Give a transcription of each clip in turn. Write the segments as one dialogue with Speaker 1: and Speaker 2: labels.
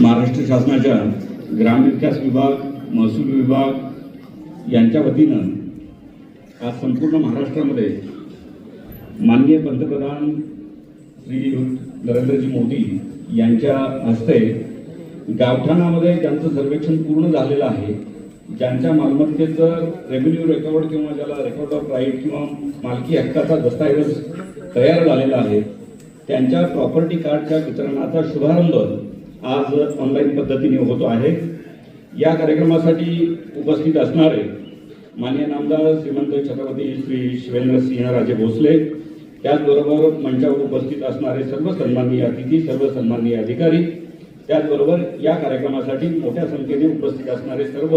Speaker 1: महाराष्ट्र शासनाच्या ग्रामविकास विभाग महसूल विभाग यांच्या वतीनं आज संपूर्ण महाराष्ट्रामध्ये माननीय पंतप्रधान श्री नरेंद्रजी मोदी यांच्या हस्ते गावठाणामध्ये ज्यांचं सर्वेक्षण पूर्ण झालेलं आहे ज्यांच्या मालमत्तेचं रेव्हेन्यू रेकॉर्ड किंवा ज्याला रेकॉर्ड ऑफ राईट किंवा मालकी हक्काचा दस्तऐवज तयार झालेला आहे त्यांच्या प्रॉपर्टी कार्डच्या वितरणाचा शुभारंभ आज ऑनलाईन पद्धतीने होतो आहे या कार्यक्रमासाठी उपस्थित असणारे मान्य नामदार श्रीमंत छत्रपती श्री शिवेंद्र सिंह राजे भोसले त्याचबरोबर मंचावर उपस्थित असणारे सर्व सन्माननीय अतिथी सर्व सन्माननीय अधिकारी त्याचबरोबर या कार्यक्रमासाठी मोठ्या संख्येने उपस्थित असणारे सर्व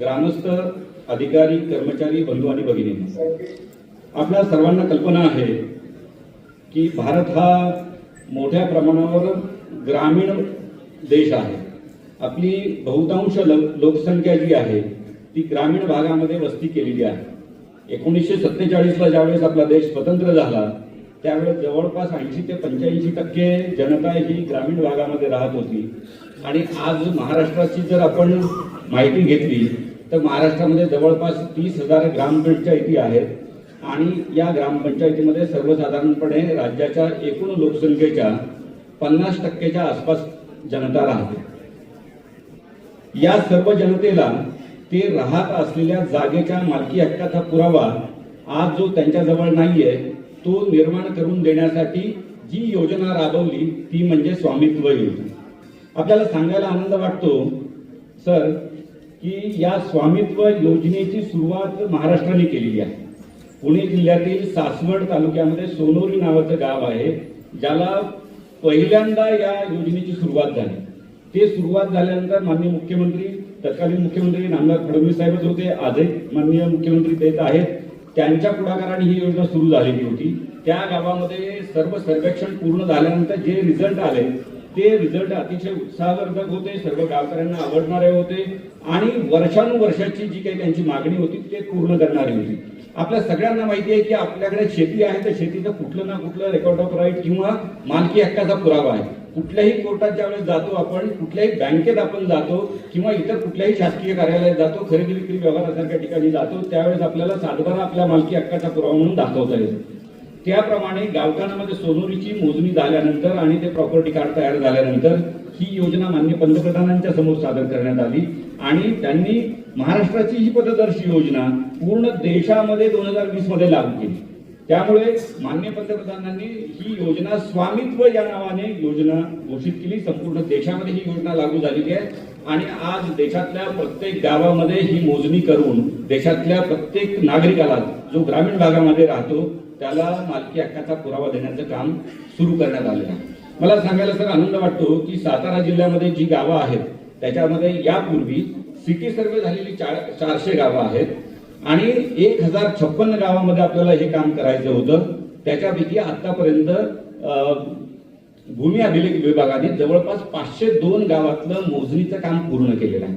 Speaker 1: ग्रामस्थ अधिकारी कर्मचारी बंधू आणि भगिनी. आपल्या सर्वांना कल्पना आहे की भारत हा मोठ्या प्रमाणावर ग्रामीण देश आहे. आपली बहुतांश लोकसंख्या जी आहे ती ग्रामीण भागामध्ये वस्ती केलेली आहे. एकोणीसशे सत्तेचाळीसला ज्यावेळेस आपला देश स्वतंत्र झाला त्यावेळेस जवळपास ऐंशी ते पंच्याऐंशी टक्के जनता ही ग्रामीण भागामध्ये राहत होती. आणि आज महाराष्ट्राची जर आपण माहिती घेतली तर महाराष्ट्रामध्ये जवळपास तीस हजार ग्रामपंचायती आहेत. आणि या ग्रामपंचायतीमध्ये सर्वसाधारणपणे राज्याच्या एकूण लोकसंख्येच्या पन्नास टक्केच्या आसपास जनता राहते. या सर्व जनतेला ते राहत असलेल्या जागेच्या मालकी हक्काचा पुरावा आज जो त्यांच्याजवळ नाहीये तो निर्माण करून देण्यासाठी जी योजना राबवली ती म्हणजे स्वामित्व योजना. आपल्याला सांगायला आनंद वाटतो सर की या स्वामित्व योजनेची सुरुवात महाराष्ट्राने केलेली आहे. पुणे जिल्ह्यातील सासवड तालुक्यामध्ये सोनोरी नावाचं गाव आहे ज्याला पहिल्यांदा या योजनेची सुरुवात झाली. ते सुरुवात झाल्यानंतर माननीय मुख्यमंत्री तत्कालीन मुख्यमंत्री नामदार फडणवीस साहेबच होते. आजही माननीय मुख्यमंत्री देत आहेत. त्यांच्या पुढाकाराने ही योजना सुरू झालेली होती. त्या गावामध्ये सर्व सर्वेक्षण पूर्ण झाल्यानंतर जे रिझल्ट आले ते रिझल्ट अतिशय उत्साहवर्धक होते. सर्व गावकऱ्यांना आवडणारे होते. आणि वर्षानुवर्षाची जी काही त्यांची मागणी होती ते पूर्ण करणारी होती. आपल्या सगळ्यांना माहिती आहे की आपल्याकडे शेती आहे तर शेतीचं कुठलं ना कुठलं रेकॉर्ड ऑफ राईट किंवा मालकी हक्काचा पुरावा आहे. कुठल्याही कोर्टात ज्यावेळेस जातो आपण कुठल्याही बँकेत आपण जातो किंवा इतर कुठल्याही शासकीय कार्यालयात जातो खरेदी विक्री व्यवहारासारख्या ठिकाणी जातो त्यावेळेस आपल्याला सातबारा आपल्या मालकी हक्काचा पुरावा म्हणून दाखवता येतो. त्याप्रमाणे गावठाणामध्ये सोनोरीची मोजणी झाल्यानंतर आणि ते प्रॉपर्टी कार्ड तयार झाल्यानंतर ही योजना मान्य पंतप्रधानांच्या समोर सादर करण्यात आली आणि त्यांनी महाराष्ट्राची ही पथदर्शी योजना पूर्ण देशामध्ये दोन हजार वीसमध्ये लागू केली. त्यामुळे मान्य पंतप्रधानांनी ही योजना स्वामित्व या नावाने योजना घोषित केली. संपूर्ण देशामध्ये ही योजना लागू झालेली आहे. आणि आज देशातल्या प्रत्येक गावामध्ये ही मोजणी करून देशातल्या प्रत्येक नागरिकाला जो ग्रामीण भागामध्ये राहतो त्याला मालकी हक्काचा पुरावा देण्याचं काम सुरू करण्यात आलेलं आहे. मला सांगायला सर आनंद वाटतो की सातारा जिल्ह्यामध्ये जी गावं आहेत त्याच्यामध्ये यापूर्वी सिटी सर्वे झालेली चार- चारशे गावं आहेत. आणि एक हजार छप्पन्न गावामध्ये आपल्याला हे काम करायचं होतं. त्याच्यापैकी आतापर्यंत भूमी अभिलेख विभागाने जवळपास पाचशे दोन गावातलं मोजणीचं काम पूर्ण केलेलं आहे.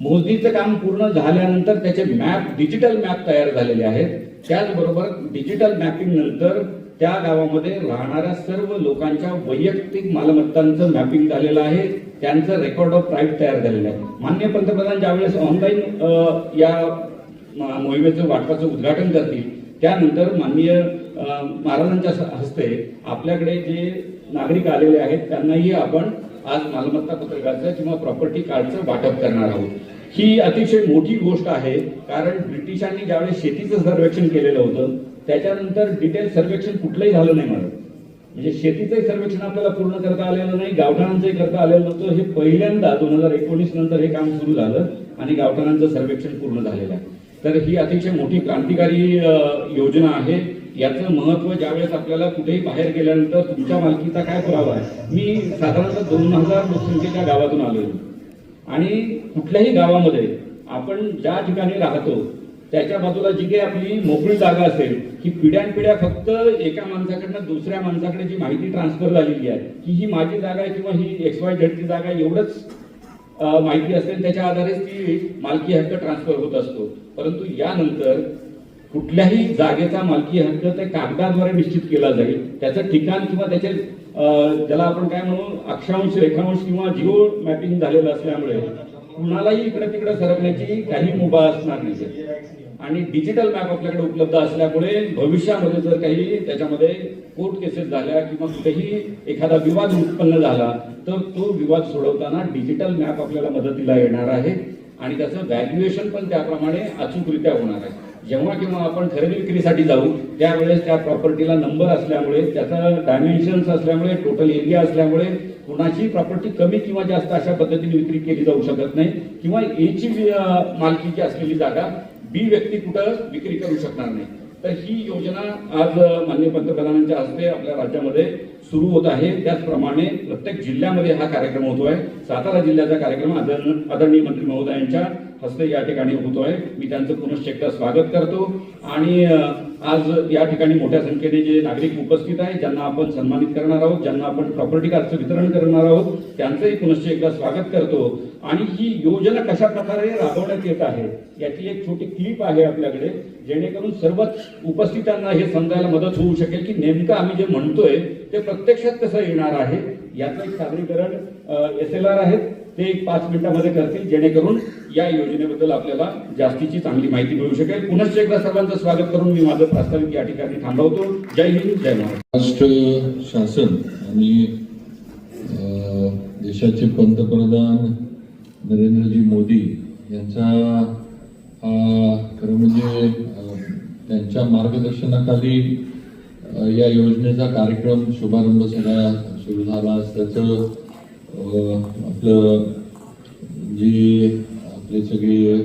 Speaker 1: मोजणीचं काम पूर्ण झाल्यानंतर त्याचे मॅप डिजिटल मॅप तयार झालेले आहेत. त्याचबरोबर डिजिटल मॅपिंग नंतर त्या गावामध्ये राहणाऱ्या सर्व लोकांच्या वैयक्तिक मालमत्तांचं मॅपिंग झालेलं आहे. त्यांचं रेकॉर्ड ऑफ राईट तयार झालेलं आहे. मान्य पंतप्रधान ज्यावेळेस ऑनलाईन या मोहिमेचं वाटपाचं उद्घाटन करतील त्यानंतर माननीय महाराजांच्या हस्ते आपल्याकडे जे नागरिक आलेले आहेत त्यांनाही आपण आज मालमत्ता पत्रकाचं किंवा प्रॉपर्टी कार्डचं वाटप करणार आहोत. ही अतिशय मोठी गोष्ट आहे कारण ब्रिटिशांनी ज्यावेळेस शेतीचं सर्वेक्षण केलेलं होतं त्याच्यानंतर डिटेल सर्वेक्षण कुठलंही झालं नाही मला म्हणजे शेतीचंही सर्वेक्षण आपल्याला पूर्ण करता आलेलं नाही गावठाणांचंही करता आलेलं नव्हतं. हे पहिल्यांदा दोन हजार एकोणीस नंतर हे काम सुरू झालं आणि गावठाणांचं सर्वेक्षण पूर्ण झालेलं आहे. तर ही अतिशय मोठी क्रांतिकारी योजना आहे. याचं महत्त्व ज्यावेळेस आपल्याला कुठेही बाहेर गेल्यानंतर तुमच्या मालकीचा काय पुरावा आहे? मी साधारणतः दोन हजार लोकसंख्येच्या गावातून आलेलो आणि कुठल्याही गावामध्ये आपण ज्या ठिकाणी राहतो त्याच्या बाजूला जी काही आपली मोकळी जागा असेल ही पिढ्यानपिढ्या फक्त एका माणसाकडनं दुसऱ्या माणसाकडे जी माहिती ट्रान्सफर झालेली आहे की ही माझी जागा आहे किंवा ही एक्स वाय झेडची जागा आहे एवढंच माहिती असते आणि त्याच्या आधारेच ती मालकी हक्क ट्रान्सफर होत असतो. परंतु यानंतर कुठल्याही जागेचा मालकी हक्क ते कागदाद्वारे निश्चित केला जाईल. त्याचं ठिकाण किंवा त्याचे ज्याला आपण काय म्हणू अक्षांश रेखांश किंवा जिओ मॅपिंग झालेलं असल्यामुळे कुणालाही इकडे तिकडे सरकण्याची काही मुभा असणार नाही आणि डिजिटल मॅप आपल्याकडे उपलब्ध असल्यामुळे भविष्यामध्ये जर काही त्याच्यामध्ये कोर्ट केसेस झाल्या किंवा कुठेही एखादा विवाद उत्पन्न झाला तर तो विवाद सोडवताना डिजिटल मॅप आपल्याला मदतीला येणार आहे. आणि त्याचं व्हॅल्युएशन पण त्याप्रमाणे अचूकरित्या होणार आहे. जेव्हा केव्हा आपण खरेदी विक्रीसाठी जाऊ त्यावेळेस त्या प्रॉपर्टीला नंबर असल्यामुळे त्याचा डायमेन्शन्स असल्यामुळे टोटल एरिया असल्यामुळे कुणाची प्रॉपर्टी कमी किंवा जास्त अशा पद्धतीने विक्री केली जाऊ शकत नाही. किंवा एची मालकीची असलेली जागा बी व्यक्ती कुठं विक्री करू शकणार नाही. तर ही योजना आज अं, माननीय पंतप्रधानांच्या हस्ते आपल्या राज्यामध्ये सुरू होत आहे. त्याचप्रमाणे प्रत्येक जिल्ह्यामध्ये हा कार्यक्रम होतो आहे सातारा जिल्ह्याचा कार्यक्रम आदर- आदरणीय मंत्री महोदयांच्या हस्ते या ठिकाणी होतो आहे मी त्यांचं पुनश्च एकदा स्वागत करतो. आणि आज या ठिकाणी मोठ्या संख्येने जे नागरिक उपस्थित आहेत ज्यांना आपण सन्मानित करणार आहोत ज्यांना आपण प्रॉपर्टी कार्डचं वितरण करणार आहोत त्यांचंही पुनश्च एकदा स्वागत करतो. आणि ही योजना कशा प्रकारे राबवण्यात येत आहे याची एक छोटी क्लिप आहे आपल्याकडे जेणेकरून सर्वच उपस्थितांना हे समजायला मदत होऊ शकेल की नेमकं आम्ही जे म्हणतोय ते प्रत्यक्षात कसं येणार आहे याचं एक सादरीकरण एस एल आर आहेत. ते एक पाच मिनिटामध्ये करतील जेणेकरून या योजनेबद्दल आपल्याला जास्तीची चांगली माहिती मिळू शकेल. पुनश्च एकदा सर्वांचं स्वागत करून मी माझं प्रास्ताविक या ठिकाणी थांबवतो. जय हिंद जय महाराष्ट्र.
Speaker 2: शासन आणि देशाचे पंतप्रधान नरेंद्रजी मोदी यांचा हा खरं म्हणजे त्यांच्या मार्गदर्शनाखाली या योजनेचा कार्यक्रम शुभारंभ सगळा सुरू झाला. त्याचं आपलं जी आपले सगळे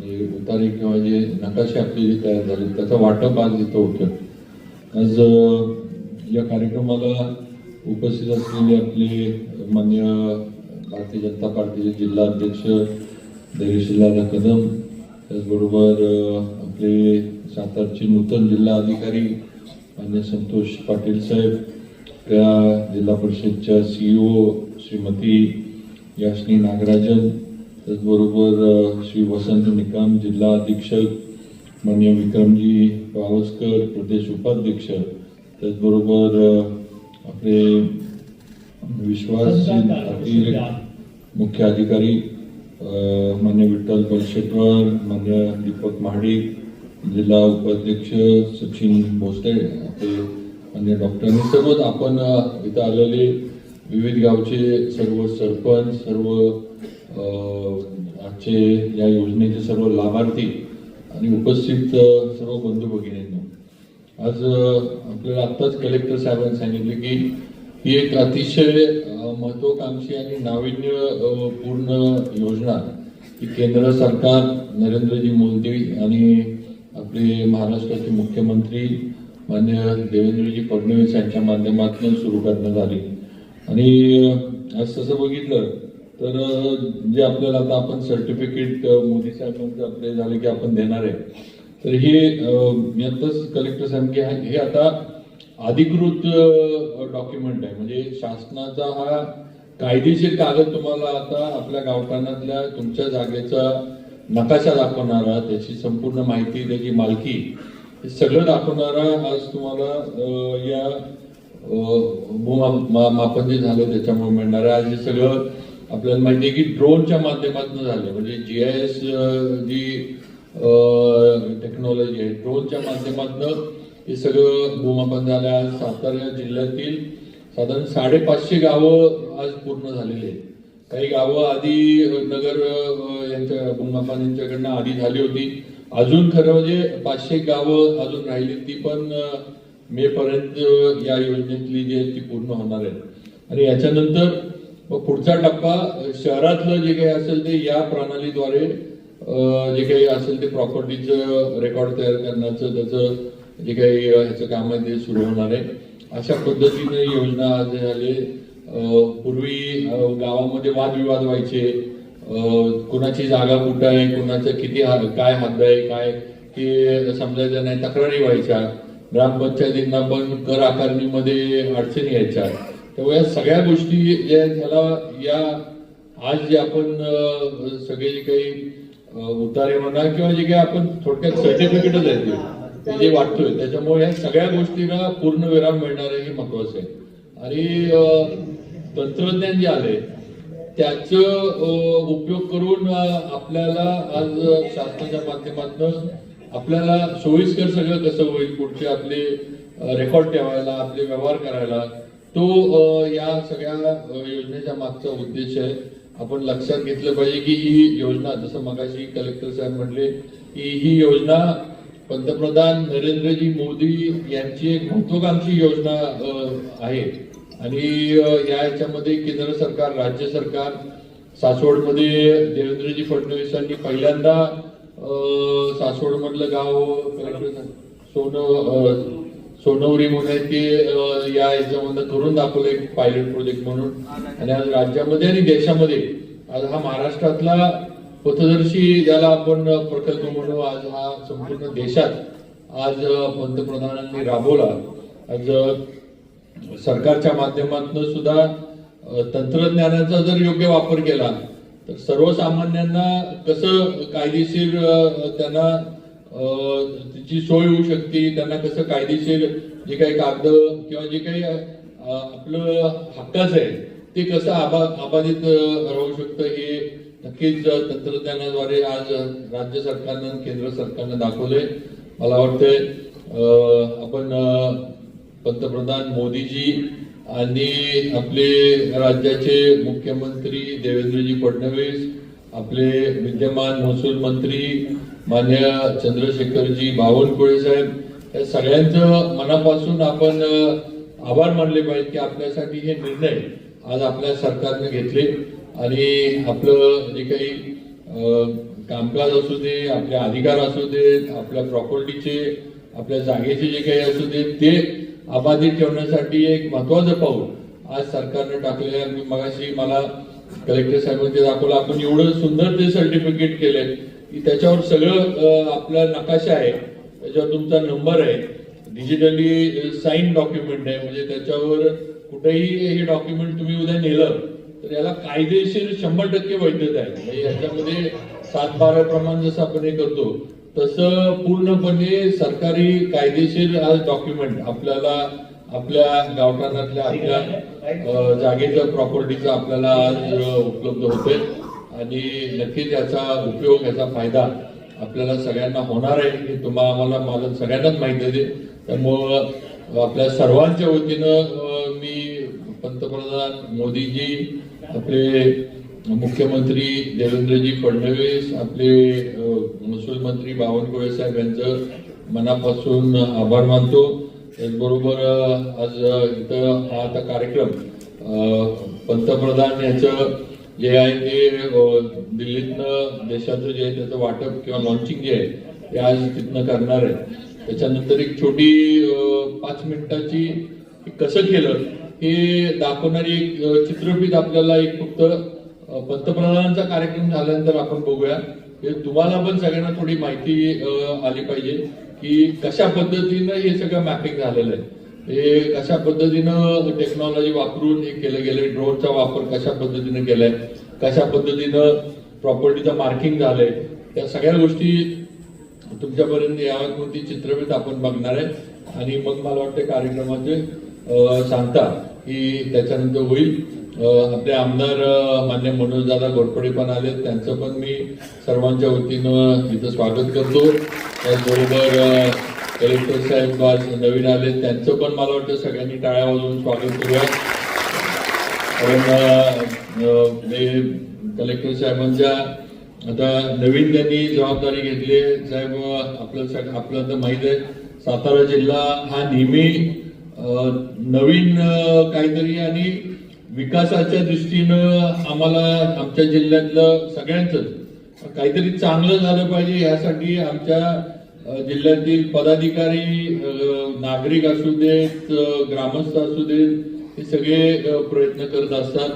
Speaker 2: जे उतारे किंवा जे नकाशे आपले जे तयार झाले त्याचं वाटप आज इथं होतं आज या कार्यक्रमाला उपस्थित असलेले आपले मान्य भारतीय जनता पार्टीचे जिल्हा अध्यक्ष धैर्यशिल्ला कदम त्याचबरोबर आपले सातारचे नूतन जिल्हा अधिकारी मान्य संतोष पाटील साहेब त्या जिल्हा परिषदच्या सीईओ श्रीमती याशनी नागराजन त्याचबरोबर श्री वसंत निकम जिल्हा अधीक्षक मान्य विक्रमजी पावसकर प्रदेश उपाध्यक्ष त्याचबरोबर आपले अतिरिक्त मुख्य अधिकारी मान्य विठ्ठल बलशेटवर मान्य दीपक महाडिक जिल्हा उपाध्यक्ष सचिन भोसले आपले मान्य डॉक्टरांनी सर्वच आपण इथं आलेले विविध गावचे सर्व सरपंच सर्व आजचे या योजनेचे सर्व लाभार्थी आणि उपस्थित सर्व बंधू भगिनींनो. आज आपल्याला आत्ताच कलेक्टर साहेबांनी सांगितले की ही एक अतिशय महत्वाकांक्षी आणि नाविन्यपूर्ण पूर्ण योजना ही केंद्र सरकार नरेंद्रजी मोदी आणि आपले महाराष्ट्राचे मुख्यमंत्री मान्य देवेंद्रजी फडणवीस यांच्या माध्यमातून सुरू करण्यात आली. आणि असं आज तसं बघितलं तर जे आपल्याला आता आपण सर्टिफिकेट मोदी साहेबांचं आपले झालं की आपण देणार आहे. तर हे मी आत्ताच कलेक्टर साहेब की हे आता अधिकृत डॉक्युमेंट आहे. म्हणजे शासनाचा हा कायदेशीर कागद तुम्हाला आता आपल्या गावठाणातल्या तुमच्या जागेचा नकाशा दाखवणारा त्याची संपूर्ण माहिती त्याची मालकी हे सगळं दाखवणारा आज तुम्हाला या मापन जे झालं त्याच्यामुळे मिळणार आहे. आज हे सगळं आपल्याला माहिती आहे की ड्रोनच्या माध्यमातून झालं. म्हणजे G I S G technology आहे ड्रोनच्या माध्यमातून हे सगळं भूमापन झालं आज सातारा जिल्ह्यातील साधारण साडेपाचशे गावं आज पूर्ण झालेली आहेत. काही गावं आधी नगर यांच्या भूमापन यांच्याकडनं आधी झाली होती. अजून खरं म्हणजे पाचशे गावं अजून राहिली ती पण मे पर्यंत या योजनेतली जी आहे ती पूर्ण होणार आहे आणि याच्यानंतर पुढचा टप्पा शहरातलं जे काही असेल ते या प्रणालीद्वारे जे काही असेल ते प्रॉपर्टीचं रेकॉर्ड तयार करण्याचं त्याचं जे काही ह्याचं काम आहे ते सुरू होणार आहे. अशा पद्धतीने योजना आज पूर्वी गावामध्ये वादविवाद व्हायचे. कोणाची कुणाची जागा कुठं आहे कुणाचं किती हा- काय हद्द आहे काय हे समजायचं नाही तक्रारी व्हायच्या. ग्रामपंचायतींना पण कर आकारणीमध्ये अडचणी यायच्या तेव्हा या सगळ्या गोष्टी ज्या ह्याला या आज जे आपण सगळे जे काही उतारे म्हणा किंवा जे काही आपण थोडक्यात सर्टिफिकेटच आहेत ते. जे वाटतोय त्याच्यामुळे ह्या सगळ्या गोष्टींना पूर्ण विराम मिळणार आहे हे महत्वाचं आहे आणि तंत्रज्ञान जे आले त्याच उपयोग करून आपल्याला आज शासनाच्या माध्यमातून आपल्याला सोयीस्कर सगळं कसं होईल पुढचे आपले रेकॉर्ड ठेवायला आपले व्यवहार करायला तो या सगळ्या योजनेच्या मागचा उद्देश आहे. आपण लक्षात घेतलं पाहिजे की ही योजना जसं मगाशी कलेक्टर साहेब म्हटले की ही योजना पंतप्रधान नरेंद्रजी मोदी यांची एक महत्वाकांक्षी योजना आहे. आणि या याच्यामध्ये केंद्र सरकार राज्य सरकार सासवडमध्ये देवेंद्रजी फडणवीसांनी पहिल्यांदा सासवड मधलं गाव सोनं सोन सोनवरी म्हणून की या याच्यामधनं करून दाखवलं एक पायलट प्रोजेक्ट म्हणून. आणि आज राज्यामध्ये आणि देशामध्ये आज हा महाराष्ट्रातला पथदर्शी ज्याला आपण प्रकल्प म्हणू आज हा संपूर्ण देशात आज पंतप्रधानांनी राबवला. आज सरकारच्या माध्यमातून सुद्धा तंत्रज्ञानाचा जर योग्य वापर केला तर सर्वसामान्यांना कसं कायदेशीर त्यांना तिची सोय होऊ शकते त्यांना कसं कायदेशीर जे काही कागद किंवा जे काही आपलं हक्काचं आहे ते कसं आबा अबाधित राहू शकतं हे नक्कीच तंत्रज्ञानाद्वारे आज राज्य सरकारनं आणि केंद्र सरकारनं दाखवलंय. मला वाटतंय आपण पंतप्रधान मोदीजी आणि आपले राज्याचे मुख्यमंत्री देवेंद्रजी फडणवीस आपले विद्यमान महसूल मंत्री मान्य चंद्रशेखरजी बावनकुळे साहेब या सगळ्यांचं मनापासून आपण आभार मानले पाहिजे की आपल्यासाठी हे निर्णय आज आपल्या सरकारने घेतले. आणि आपलं जे काही कामकाज असू दे आपले अधिकार असू देत आपल्या प्रॉपर्टीचे आपल्या जागेचे जे काही असू दे ते अबाधित ठेवण्यासाठी एक महत्वाचं पाऊल आज सरकारने टाकलेलं आहे. मी मगाशी मला कलेक्टर साहेबांचे दाखवलं आपण एवढं सुंदर ते सर्टिफिकेट केलंय की त्याच्यावर सगळं आपला नकाशा आहे. त्याच्यावर तुमचा नंबर आहे. डिजिटली साईन डॉक्युमेंट आहे. म्हणजे त्याच्यावर कुठेही हे डॉक्युमेंट तुम्ही उद्या नेलं तर याला कायदेशीर शंभर टक्के वैधता आहे. म्हणजे याच्यामध्ये सात बारा प्रमाण जसं आपण हे करतो तसं पूर्णपणे सरकारी कायदेशीर आज डॉक्युमेंट आपल्याला आपल्या गावठाणातल्या आपल्या जागेच्या प्रॉपर्टीचा आपल्याला आज उपलब्ध होते आणि नक्कीच याचा उपयोग याचा फायदा आपल्याला सगळ्यांना होणार आहे हे तुम्हा आम्हाला मला सगळ्यांनाच माहिती आहे. त्यामुळं आपल्या सर्वांच्या वतीनं मी पंतप्रधान मोदीजी आपले मुख्यमंत्री देवेंद्रजी फडणवीस आपले महसूल मंत्री बावनकुळे साहेब यांचं मनापासून आभार मानतो. त्याचबरोबर आज इथं हा आता कार्यक्रम पंतप्रधान याचं जे आहे ते दिल्लीतनं देशाचं जे आहे त्याचं वाटप किंवा लॉन्चिंग जे आहे ते आज तिथनं करणार आहे त्याच्यानंतर एक छोटी पाच मिनिटाची कसं केलं हे दाखवणारी एक चित्रपीठ आपल्याला एक फक्त पंतप्रधानांचा कार्यक्रम झाल्यानंतर आपण बघूया. हे तुम्हाला पण सगळ्यांना थोडी माहिती आली पाहिजे की कशा पद्धतीनं हे सगळं मॅपिंग झालेलं आहे. हे कशा पद्धतीनं टेक्नॉलॉजी वापरून हे केलं गेलंय ड्रोनचा वापर कशा पद्धतीनं केलाय कशा पद्धतीनं प्रॉपर्टीचं मार्किंग झालंय त्या सगळ्या गोष्टी तुमच्यापर्यंत यावं म्हणून ती चित्रफित आपण बघणार आहे. आणि मग मला वाटतं कार्यक्रमाचे सांगता की त्याच्यानंतर होईल. आपले आमदार मान्य मनोजदादा घोरपडे पण आले त्यांचं पण मी सर्वांच्या वतीनं तिथं स्वागत करतो. त्याचबरोबर कलेक्टर साहेब आज नवीन आले त्यांचं पण मला वाटतं सगळ्यांनी टाळ्या वाजवून स्वागत करूया. कारण कलेक्टर साहेबांच्या आता नवीन त्यांनी जबाबदारी घेतली आहे. साहेब आपलं सग- आपलं तर माहीत आहे सातारा जिल्हा हा नेहमी नवीन काहीतरी आणि विकासाच्या दृष्टीनं आम्हाला आमच्या जिल्ह्यातलं सगळ्यांचंच काहीतरी चांगलं झालं पाहिजे यासाठी आमच्या जिल्ह्यातील पदाधिकारी नागरिक असू देत ग्रामस्थ असू देत हे सगळे प्रयत्न करत असतात.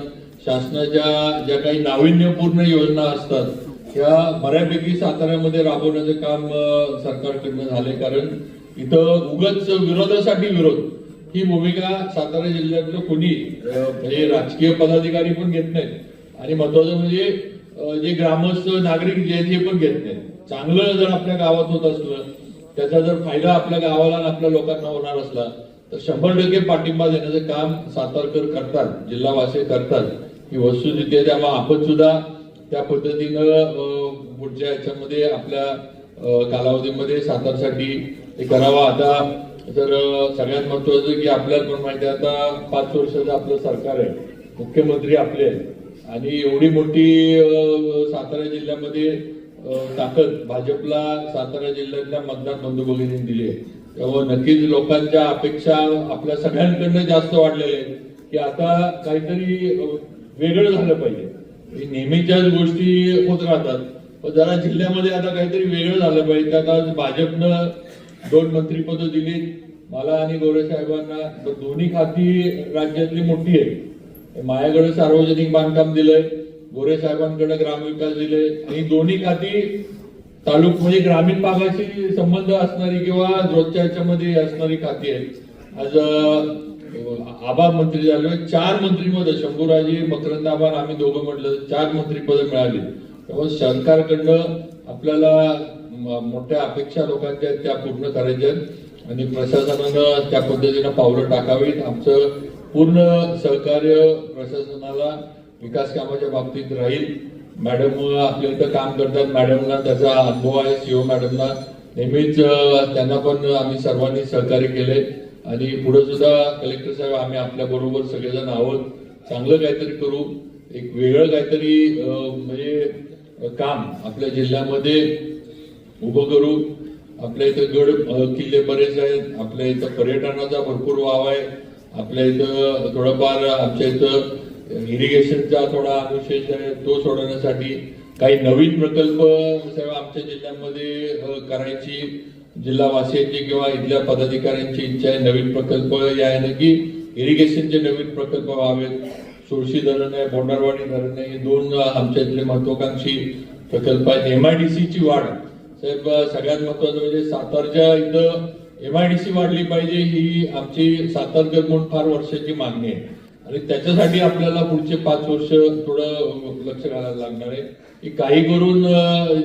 Speaker 2: शासनाच्या ज्या काही नाविन्यपूर्ण योजना असतात त्या बऱ्यापैकी साताऱ्यामध्ये राबवण्याचं काम सरकारकडनं झाले कारण इथं उगच विरोधासाठी विरोध. ही भूमिका सातारा जिल्ह्यातलं कोणी म्हणजे राजकीय पदाधिकारी पण घेत नाहीत. आणि महत्वाचं म्हणजे जे ग्रामस्थ नागरिक जे आहेत ते पण घेत नाहीत. चांगलं जर आपल्या गावात होत असलं त्याचा जर फायदा आपल्या गावाला आणि आपल्या लोकांना होणार असला तर शंभर टक्के पाठिंबा देण्याचं काम सातारकर करतात जिल्हावासी करतात. ही वस्तुस्थिती आहे त्यामुळे आपण सुद्धा त्या पद्धतीनं पुढच्या याच्यामध्ये आपल्या कालावधीमध्ये सातारसाठी ते करावं. आता तर सगळ्यात महत्वाचं की आपल्याला पण माहिती आता पाच वर्षाचं आपलं सरकार आहे. मुख्यमंत्री आपले आहेत. आणि एवढी मोठी सातारा जिल्ह्यामध्ये ताकद भाजपला सातारा जिल्ह्यातल्या मतदार बंधू भगिनींनी दिली आहे. त्यामुळे नक्कीच लोकांच्या अपेक्षा आपल्या सगळ्यांकडनं जास्त वाढलेल्या आहेत. की आता काहीतरी वेगळं झालं पाहिजे. नेहमीच्याच गोष्टी होत राहतात. पण जरा जिल्ह्यामध्ये आता काहीतरी वेगळं झालं पाहिजे. त्यात आज भाजपनं दोन मंत्रीपद दिली. मला आणि गोरे साहेबांना दोन्ही खाती राज्यातली मोठी आहे. माझ्याकडे सार्वजनिक बांधकाम दिलंय गोरे साहेबांकडे ग्रामविकास दिले आणि दोन्ही खाती तालुक म्हणजे ग्रामीण भागाशी संबंध असणारी किंवा रोजच्या याच्यामध्ये असणारी खाती आहेत. आज आबा मंत्री झाले चार मंत्रीपद शंभूराजे मकरंद आबा आम्ही दोघं म्हटलं चार मंत्रीपद मिळाली. त्यामुळे सरकारकडनं आपल्याला मोठ्या अपेक्षा लोकांच्या आहेत त्या पूर्ण करायच्या आहेत. आणि प्रशासनानं त्या पद्धतीनं पावलं टाकावीत. आमचं पूर्ण सहकार्य प्रशासनाला विकास कामाच्या बाबतीत राहील. मॅडम आपल्या इथं काम करतात. मॅडमला त्याचा अनुभव आहे सीओ मॅडमला. नेहमीच त्यांना पण आम्ही सर्वांनी सहकार्य केले आणि पुढे सुद्धा कलेक्टर साहेब आम्ही आपल्या बरोबर सगळेजण आहोत. चांगलं काहीतरी करू. एक वेगळं काहीतरी म्हणजे काम आपल्या जिल्ह्यामध्ये उभं करू. आपल्या इथं गड किल्ले बरेच आहेत. आपल्या इथं पर्यटनाचा भरपूर वाव आहे. आपल्या इथं थोडंफार आमच्या इथं इरिगेशनचा थोडा अनुशेष आहे. तो सोडवण्यासाठी काही नवीन प्रकल्प आमच्या जिल्ह्यामध्ये करायची जिल्हावासियांची किंवा इथल्या पदाधिकाऱ्यांची इच्छा आहे. नवीन प्रकल्प या आहे ना की इरिगेशनचे नवीन प्रकल्प व्हावेत. सुळशी धरण आहे बोंडारवाडी धरण आहे. हे दोन आमच्या इथले महत्वाकांक्षी प्रकल्प आहेत. एमआयडीसी ची वाढ साहेब सगळ्यात महत्वाचं म्हणजे सातारच्या इथं एम आय डी सी वाढली पाहिजे ही आमची सातारकर म्हणून फार वर्षाची मागणी आहे. आणि त्याच्यासाठी आपल्याला पुढचे पाच वर्ष थोडं लक्ष घालायला लागणार आहे. की काही करून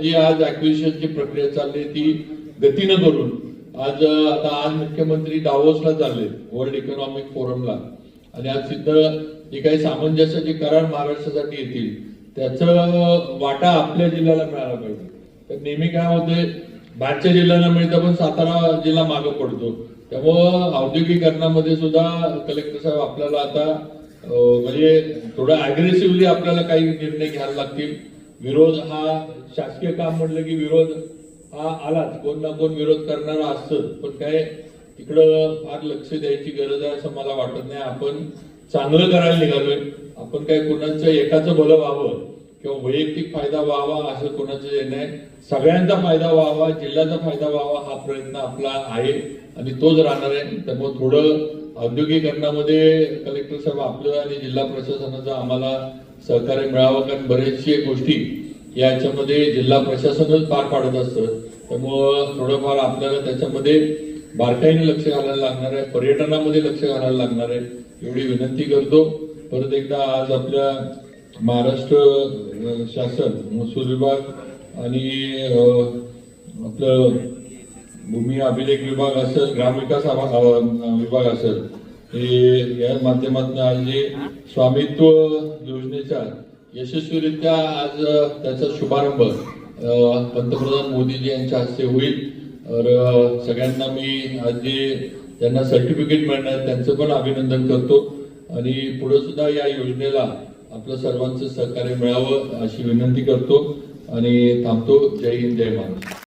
Speaker 2: जी आज ऍक्विजिशनची प्रक्रिया चालली ती गतीनं करून आज आता आज मुख्यमंत्री डावोसला चालले वर्ल्ड इकॉनॉमिक फोरमला आणि आज तिथं जे काही सामंजस्याचे करार महाराष्ट्रासाठी येतील त्याचं वाटा आपल्या जिल्ह्याला मिळाला पाहिजे. तर नेहमी काय होते बाहेरच्या जिल्ह्यांना मिळतं पण सातारा जिल्हा मागं पडतो. त्यामुळं औद्योगिकरणामध्ये सुद्धा कलेक्टर साहेब आपल्याला आता म्हणजे थोडं अग्रेसिव्हली आपल्याला काही निर्णय घ्यायला लागतील. विरोध हा शासकीय काम म्हटलं की विरोध हा आलाच. कोण ना कोण विरोध करणारा असतं पण काय तिकडं फार लक्ष द्यायची गरज आहे असं मला वाटत नाही. आपण चांगलं करायला निघालोय. आपण काय कोणाचं एकाचं भलं व्हावं किंवा वैयक्तिक फायदा व्हावा असं कोणाचं हे नाही. सगळ्यांचा फायदा व्हावा जिल्ह्याचा फायदा व्हावा हा प्रयत्न आपला आहे आणि तोच राहणार आहे. त्यामुळे थोडं औद्योगिकरणामध्ये कलेक्टर साहेब आपलं आणि जिल्हा प्रशासनाचं आम्हाला सहकार्य मिळावं. कारण बरेचशे गोष्टी याच्यामध्ये जिल्हा प्रशासनच पार पाडत असतं. त्यामुळं थोडंफार आपल्याला त्याच्यामध्ये बारकाईने लक्ष घालायला लागणार आहे. पर्यटनामध्ये लक्ष घालायला लागणार आहे. एवढी विनंती करतो. परत एकदा आज आपल्या महाराष्ट्र शासन महसूल विभाग आणि आपलं भूमी अभिलेख विभाग असेल ग्रामविकास विभाग असेल हे या माध्यमातून आज जे स्वामित्व योजनेचा यशस्वीरित्या आज त्याचा शुभारंभ पंतप्रधान मोदीजी यांच्या हस्ते होईल. तर सगळ्यांना मी आज जे ज्यांना सर्टिफिकेट मिळणार त्यांचं पण अभिनंदन करतो. आणि पुढे सुद्धा या योजनेला आपलं सर्वांचं सहकार्य मिळावं अशी विनंती करतो आणि थांबतो. जय हिंद जय महाराष्ट्र.